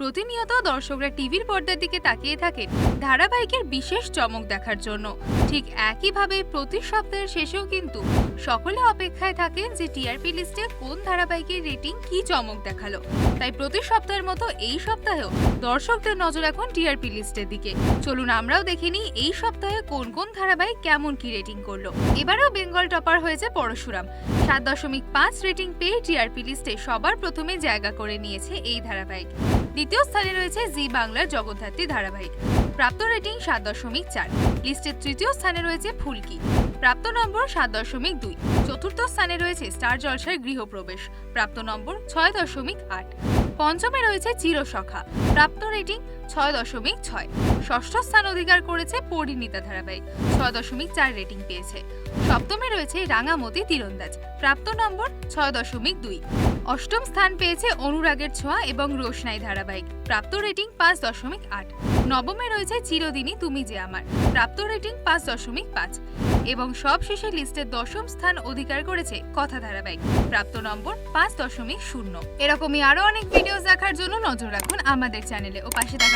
প্রতিনিয়ত দর্শকরা টিভির পর্দার দিকে তাকিয়ে থাকেন ধারাবাহিকের বিশেষ চমক দেখার জন্য। ঠিক একইভাবে প্রতি সপ্তাহের শেষেও কিন্তু সকলে অপেক্ষায় থাকেন যে টিআরপি লিস্টে কোন ধারাবাহিকের রেটিং কি চমক দেখাল। তাই প্রতি সপ্তাহের মতো এই সপ্তাহেও দর্শকদের নজর এখন টিআরপি লিস্টের দিকে। চলুন আমরাও দেখে নিই এই সপ্তাহে কোন কোন ধারাবাহিক কেমন কি রেটিং করল। এবারেও বেঙ্গল টপার হয়েছে পরশুরাম। সাত দশমিক পাঁচ রেটিং পেয়ে টিআরপি লিস্টে সবার প্রথমে জায়গা করে নিয়েছে এই ধারাবাহিক। দ্বিতীয় স্থানে রয়েছে জি বাংলার জগদ্ধাত্রী ধারাবাহিক। প্রাপ্ত রেটিং সাত দশমিক চার। লিস্টের তৃতীয় স্থানে রয়েছে ফুলকি। প্রাপ্ত নম্বর সাত দশমিক দুই। চতুর্থ স্থানে রয়েছে স্টার জলসায় গৃহপ্রবেশ। প্রাপ্ত নম্বর ছয় দশমিক আট। পঞ্চমে রয়েছে চিরসখা। প্রাপ্ত রেটিং ছয় দশমিক ছয়। ষষ্ঠ স্থান অধিকার করেছে পরিণীতা ধারাবাহিক ছয় দশমিক চার রেটিং পেয়েছে। সপ্তমে রয়েছে রাঙামতি তীরন্দাজ। প্রাপ্ত নম্বর ছয় দশমিক দুই। অষ্টম স্থান পেয়েছে অনুরাগের ছোঁয়া এবং রোশনাই ধারাবাহিক। প্রাপ্ত রেটিং পাঁচ দশমিক আট। নবমে রয়েছে চিরদিনই তুমি যে আমার। প্রাপ্ত রেটিং পাঁচ দশমিক পাঁচ। এবং সবশেষে লিস্টের দশম স্থান অধিকার করেছে কথা ধারাবাহিক। প্রাপ্ত নম্বর পাঁচ দশমিক শূন্য। এরকমই আরও অনেক ভিডিও দেখার জন্য নজর রাখুন আমাদের চ্যানেলে ও পাশে থাকা